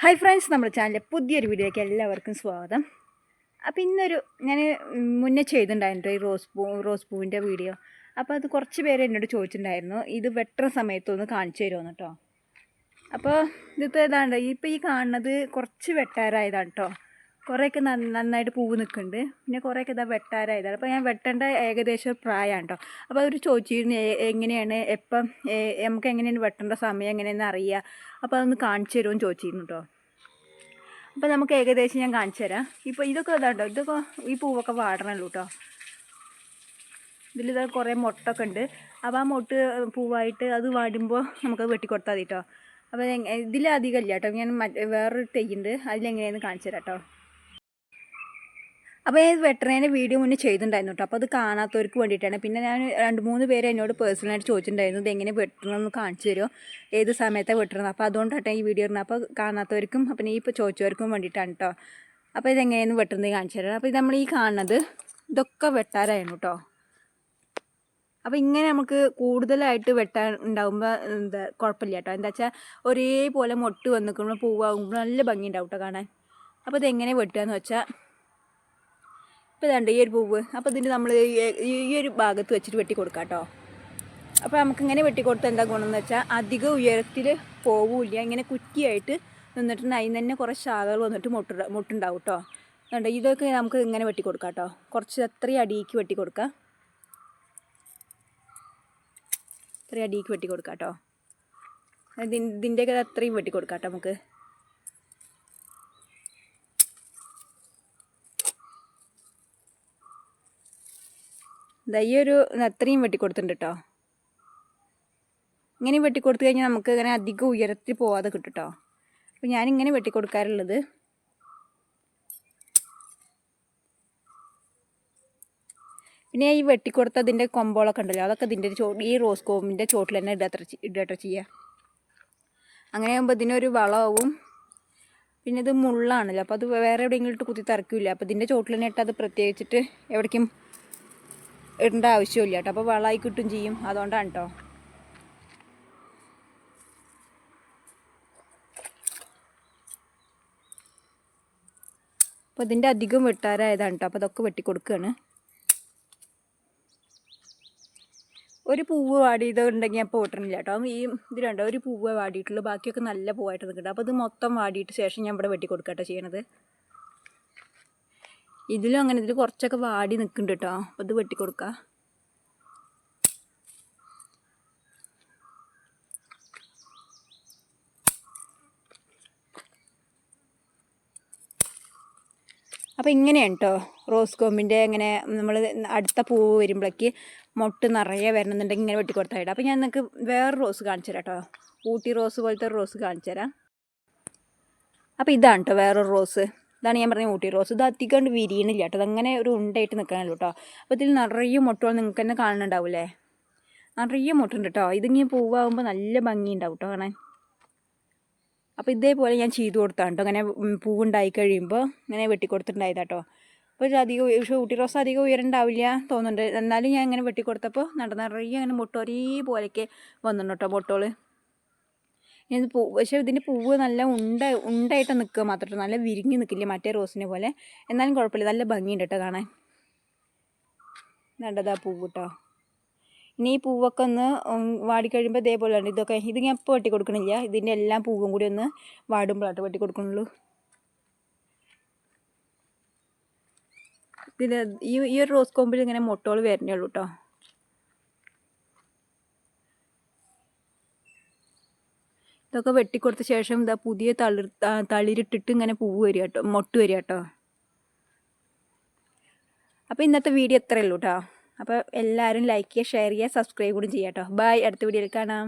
Hi friends നമ്മുടെ ചാനലിലെ പുതിയൊരു വീഡിയോയ്ക്ക് എല്ലാവർക്കും സ്വാഗതം. അപ്പോൾ ഇന്നൊരു ഞാൻ മുന്നേ ചെയ്തിട്ടുണ്ടായിരുന്നു ഈ റോസ് പൂ റോസ് പൂവിന്റെ വീഡിയോ. അപ്പോൾ അത് കുറച്ച് പേര് എന്നോട് ചോദിച്ചിട്ടുണ്ടായിരുന്നു. ഇത് വെട്ടുന്ന സമയത്തൊന്ന് കാണിച്ചു തരുമെന്ന് കേട്ടോ അപ്പോൾ ഇതിപ്പോൾ ഇതാണ് ഇപ്പോൾ ഈ കാണുന്നത് കുറച്ച് വെട്ടാറായതാണ് കേട്ടോ കുറേയൊക്കെ നന്ന- നന്നായിട്ട് പൂവ് നിൽക്കുന്നുണ്ട് പിന്നെ കുറേയൊക്കെ ഇതാ വെട്ടാരായതാണ്. അപ്പോൾ ഞാൻ വെട്ടേണ്ട ഏകദേശം പ്രായമാണ് കേട്ടോ അപ്പോൾ അവർ ചോദിച്ചിരുന്നു എങ്ങനെയാണ്? എപ്പം? നമുക്ക് എങ്ങനെയാണ് വെട്ടേണ്ട സമയം? എങ്ങനെയാണെന്ന് അറിയുക അപ്പോൾ അതൊന്ന് കാണിച്ചു തരുമെന്ന് ചോദിച്ചിരുന്നു കേട്ടോ അപ്പോൾ നമുക്ക് ഏകദേശം ഞാൻ കാണിച്ചു തരാം. ഇപ്പോൾ ഇതൊക്കെ ഇതാണ്ടോ? ഇതൊക്കെ ഈ പൂവൊക്കെ വാടണല്ലോ കേട്ടോ ഇതിലിതാ കുറേ മുട്ടൊക്കെ ഉണ്ട് അപ്പോൾ ആ മുട്ട് പൂവായിട്ട് അത് വാടുമ്പോൾ നമുക്ക് വെട്ടിക്കൊടുത്താൽ മതി കേട്ടോ അപ്പോൾ ഇതിലധികം ഇല്ല കേട്ടോ. ഞാൻ വേറൊരു തെയ്യുണ്ട് അതിലെങ്ങനെയാണെന്ന് കാണിച്ചു തരാം കേട്ടോ അപ്പോൾ ഞാൻ വെട്ടറിനെ വീഡിയോ മുന്നേ ചെയ്തിട്ടുണ്ടായിരുന്നു കേട്ടോ അപ്പോൾ അത് കാണാത്തവർക്ക് വേണ്ടിയിട്ടാണ്. പിന്നെ ഞാൻ രണ്ട് മൂന്ന് പേര് എന്നോട് പേഴ്സണലായിട്ട് ചോദിച്ചിട്ടുണ്ടായിരുന്നു ഇത് എങ്ങനെ വെട്ടണമെന്ന് കാണിച്ചു തരുമോ ഏത് സമയത്താണ് വെട്ടണം അപ്പോൾ അതുകൊണ്ടാട്ടോ ഈ വീഡിയോ ഇടുന്നത് അപ്പോൾ കാണാത്തവർക്കും അപ്പം ഈ ഇപ്പോൾ ചോദിച്ചവർക്കും വേണ്ടിയിട്ടാണ് കേട്ടോ അപ്പോൾ ഇതെങ്ങനെയാണ് വെട്ടുന്നത് കാണിച്ചു തരാം. അപ്പോൾ ഇത് നമ്മൾ ഈ കാണുന്നത് ഇതൊക്കെ വെട്ടാറായിരുന്നു കേട്ടോ അപ്പോൾ ഇങ്ങനെ നമുക്ക് കൂടുതലായിട്ട് വെട്ടാൻ ഉണ്ടാകുമ്പോൾ എന്താ കുഴപ്പമില്ല കേട്ടോ എന്താ വെച്ചാൽ ഒരേപോലെ മൊട്ട് വന്നിക്കുമ്പോൾ പൂവാകുമ്പോൾ നല്ല ഭംഗി ഉണ്ടാവും കേട്ടോ കാണാൻ. അപ്പോൾ ഇതെങ്ങനെ വെട്ടുക എന്ന് വെച്ചാൽ ഇപ്പോൾ ഇതുണ്ട് ഈ ഒരു പൂവ്. അപ്പോൾ ഇതിന്റെ നമ്മൾ ഈ ഒരു ഭാഗത്ത് വെച്ചിട്ട് വെട്ടി കൊടുക്കാം കേട്ടോ അപ്പോൾ നമുക്ക് ഇങ്ങനെ വെട്ടി കൊടുത്താൽ എന്താ ഗുണമെന്ന് വെച്ചാൽ അധികം ഉയരത്തിൽ പോവില്ല. ഇങ്ങനെ കുറ്റിയായിട്ട് നിന്നിട്ടുണ്ട്. അതിന് തന്നെ കുറേ ശാഖകൾ വന്നിട്ട് മുട്ട മുട്ടുണ്ടാവും കേട്ടോ അതുകൊണ്ട് ഇതൊക്കെ നമുക്ക് ഇങ്ങനെ വെട്ടിക്കൊടുക്കാം കേട്ടോ കുറച്ച് അത്രയും അടിയിക്ക് വെട്ടി ഇത്രയും അത്രയും അടിയിക്ക് വെട്ടി കൊടുക്കാം കേട്ടോ ഇതിൻ- ഇതിന്റെയൊക്കെ അത്രയും വെട്ടിക്കൊടുക്കാം കേട്ടോ നമുക്ക്. ദാ ഈ ഒരു അത്രയും വെട്ടി കൊടുത്തിട്ടുണ്ട് കേട്ടോ ഇങ്ങനെ വെട്ടിക്കൊടുത്തു കഴിഞ്ഞാൽ നമുക്ക് ഇങ്ങനെ അധികം ഉയരത്തിൽ പോവാതെ കിട്ടും കേട്ടോ അപ്പോൾ ഞാനിങ്ങനെ വെട്ടിക്കൊടുക്കാറുള്ളത്. പിന്നെ ഈ വെട്ടിക്കൊടുത്ത അതിന്റെ കൊമ്പോളൊക്കെ ഉണ്ടല്ലോ അതൊക്കെ ഇതിന്റെ ചോ ഈ റോസ് കോമിന്റെ ചോട്ടിൽ തന്നെ ഇടത്ര ഇടട്ടെ ചെയ്യുക അങ്ങനെ ആകുമ്പോൾ ഇതിനൊരു വളവും പിന്നെ ഇത് മുള്ളാണല്ലോ അപ്പോൾ അത് വേറെ എവിടെയെങ്കിലും ഇട്ട് കുത്തി തറക്കില്ല അപ്പോൾ ഇതിന്റെ ചോട്ടിൽ തന്നെ ഇട്ട് അത് പ്രത്യേകിച്ചിട്ട് എവിടേക്കും ഇടേണ്ട ആവശ്യമില്ല കേട്ടോ. അപ്പോൾ വളമായി കിട്ടും ചെയ്യും. അതുകൊണ്ടാണ് കേട്ടോ അപ്പോൾ ഇതിന്റെ അധികം വെട്ടാറായതാണ് കേട്ടോ അപ്പോൾ അതൊക്കെ വെട്ടിക്കൊടുക്കുകയാണ് ഒരു പൂവ് വാടിയതുണ്ടെങ്കിൽ ഞാൻ പോട്ടണില്ല കേട്ടോ ഈ ഇത് രണ്ടോ ഒരു പൂവ് വാടിയിട്ടുള്ളൂ. ബാക്കിയൊക്കെ നല്ല പൂവായിട്ട് നിൽക്കട്ടെ അപ്പോൾ ഇത് മൊത്തം വാടിയിട്ട് ശേഷം ഞാൻ ഇവിടെ വെട്ടി കൊടുക്കുക കേട്ടോ ചെയ്യണത്. ഇതിലും അങ്ങനെ ഇതിൽ കുറച്ചൊക്കെ വാടി നിൽക്കുന്നുണ്ട് കേട്ടോ അപ്പോൾ ഇത് വെട്ടി കൊടുക്കുക അപ്പോൾ ഇങ്ങനെയാണ് കേട്ടോ റോസ് കോമ്പിന്റെ ഇങ്ങനെ നമ്മൾ അടുത്ത പൂവ് വരുമ്പോഴേക്ക് മൊട്ട് നിറയെ വരണമെന്നുണ്ടെങ്കിൽ ഇങ്ങനെ വെട്ടിക്കൊടുത്താൽ ഇടാം. അപ്പോൾ ഞാൻ നിങ്ങൾക്ക് വേറെ റോസ് കാണിച്ചു തരാം കേട്ടോ ഊട്ടി റോസ് പോലത്തെ റോസ് കാണിച്ചു തരാം. അപ്പോൾ ഇതാണ് കേട്ടോ വേറൊരു റോസ്. ഇതാണ് ഞാൻ പറഞ്ഞ ഊട്ടി റോസ്. ഇത് അധികം വിരിയണില്ല കേട്ടോ. അതങ്ങനെ ഒരു ഉണ്ടായിട്ട് നിൽക്കണല്ലോ കേട്ടോ. അപ്പോൾ ഇതിൽ നിറയെ മുട്ടുകൾ നിങ്ങൾക്ക് തന്നെ കാണുന്നുണ്ടാവില്ലേ നിറയെ മുട്ടുണ്ട് കേട്ടോ. ഇതിങ്ങനെ പൂവാകുമ്പോൾ നല്ല ഭംഗി ഉണ്ടാവും കേട്ടോ കാണാൻ. അപ്പോൾ ഇതേപോലെ ഞാൻ ചെയ്തു കൊടുത്താണ് കേട്ടോ. അങ്ങനെ പൂവുണ്ടായി കഴിയുമ്പോൾ ഇങ്ങനെ വെട്ടിക്കൊടുത്തിട്ടുണ്ടായതാ കേട്ടോ. അപ്പോൾ അധികം പക്ഷേ ഊട്ടി റോസ് അധികം ഉയരണ്ടാവില്ല തോന്നുന്നുണ്ട്. എന്നാലും ഞാൻ ഇങ്ങനെ വെട്ടിക്കൊടുത്തപ്പോൾ നട നിറയെ അങ്ങനെ മുട്ട ഒരേപോലെയൊക്കെ വന്നിട്ടുണ്ട് കേട്ടോ മുട്ടോൾ ഇത് പൂ പക്ഷേ ഇതിന്റെ പൂവ് നല്ല ഉണ്ട ഉണ്ടായിട്ട് നിൽക്കുക മാത്രമേ നല്ല വിരിഞ്ഞ് നിൽക്കില്ല മറ്റേ റോസിനെ പോലെ? എന്നാലും കുഴപ്പമില്ല. നല്ല ഭംഗിയുണ്ട് കേട്ടോ കാണാൻ. നല്ലതാ പൂവ് കേട്ടോ. ഇനി ഈ പൂവൊക്കെ ഒന്ന് വാടിക്കഴിയുമ്പോൾ ഇതേപോലെ ഉണ്ട് ഇതൊക്കെ ഇത് ഞാൻ ഇപ്പോൾ വെട്ടി കൊടുക്കണില്ല. ഇതിന്റെ എല്ലാം പൂവും കൂടി ഒന്ന് വാടുമ്പോഴാട്ടോ വെട്ടി കൊടുക്കണുള്ളൂ ഇതിൽ ഈ ഈ ഒരു റോസ് കോമ്പിൽ ഇങ്ങനെ മുട്ടകൾ വരണേ ഉള്ളൂ കേട്ടോ. ഇതൊക്കെ വെട്ടിക്കൊടുത്ത ശേഷം ഇതാ പുതിയ തളിർ തളിരിട്ടിട്ട് ഇങ്ങനെ പൂവ് വരിക കേട്ടോ മൊട്ട് വരിക കേട്ടോ. അപ്പോൾ ഇന്നത്തെ വീഡിയോ ഇത്രയേ ഉള്ളൂ കേട്ടോ. അപ്പോൾ എല്ലാവരും ലൈക്ക് ചെയ്യുക ഷെയർ ചെയ്യുക സബ്സ്ക്രൈബ് കൂടി ചെയ്യാം കേട്ടോ. ബൈ അടുത്ത വീഡിയോയിൽ കാണാം.